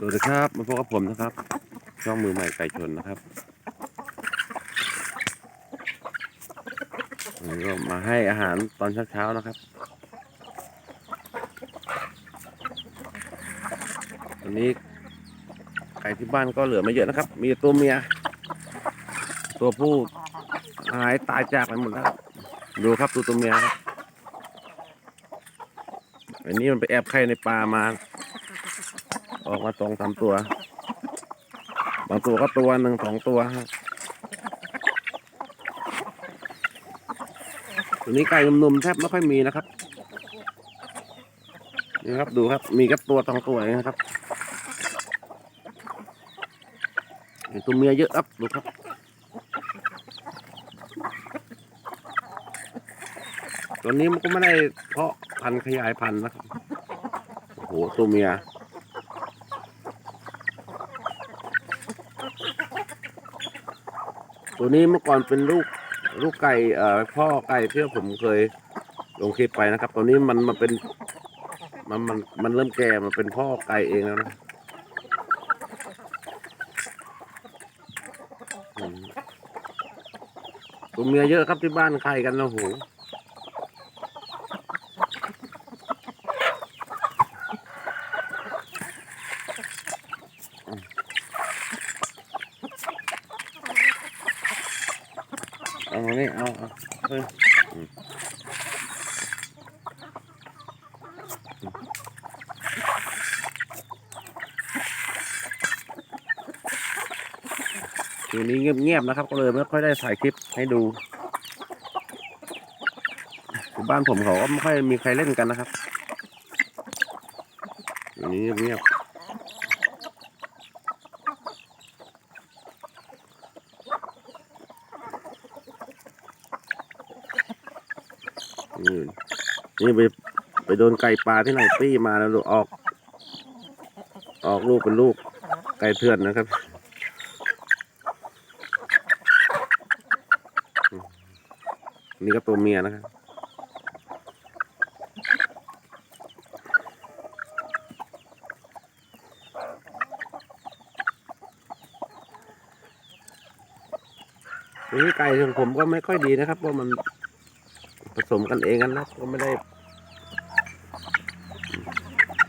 สวัสดีครับมาพบกับผมนะครับ ช่องมือใหม่ไก่ชนนะครับวันนี้ก็มาให้อาหารตอนเช้าๆนะครับวันนี้ไก่ที่บ้านก็เหลือไม่เยอะนะครับ มีตัวเมีย ตัวผู้หายตายจากไปหมดแล้วดูครับดูตัวเมียครับอันนี้มันไปแอบไข่ในปลามา ออกมาสองสามตัว บางตัวก็ตัวหนึ่งสองตัวฮะตัวนี้ไก่หนุ่มๆแทบไม่ค่อยมีนะครับ นี่ครับดูครับ มีกับตัวสองตัวเองนะครับตัวเมียเยอะครับดูครับตัวนี้มันก็ไม่ได้เพาะพันธุ์ขยายพันธุ์นะครับโอ้โหตัวเมีย ตัวนี้เมื่อก่อนเป็นลูกลูกไก่เอ่อพ่อไก่ที่ผมเคยลงคลิปไปนะครับตอนนี้มันมันเป็นมันมันมันเริ่มแก่มันเป็นพ่อไก่เองแล้วนะตัวเมียเยอะครับที่บ้านไข่กันนะโห เอามานี่เอาเอาทีนี้เงียบๆนะครับ ก็เลยไม่ค่อยได้ถ่ายคลิปให้ดูบ้านผมเขาก็ไม่ค่อยมีใครเล่นกันนะครับทีนี้เงียบๆ นี่นี่ไปไปโดนไก่ปลาที่ไหนปี้มาแล้วลูกออก ออกลูกเป็นลูก ไก่เถื่อนนะครับนี่ก็ตัวเมียนะครับนี่ไก่ของผมก็ไม่ค่อยดีนะครับเพราะมัน ผสมกันเองกันนะก็ไม่ได้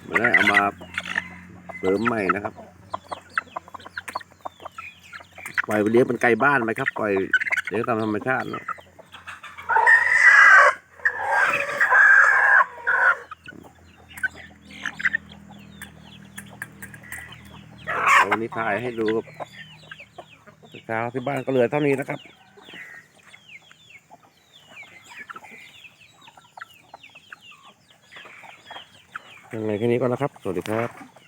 ไม่ได้เอามาเสริมใหม่นะครับปล่อยเลี้ยงเป็นไก่บ้านไปครับปล่อยเลี้ยงตามธรรมชาติเนอะวันนี้ถ่ายให้ดูครับเช้าที่บ้านก็เหลือเท่านี้นะครับ ยังไงแค่นี้ก่อนนะครับ สวัสดีครับ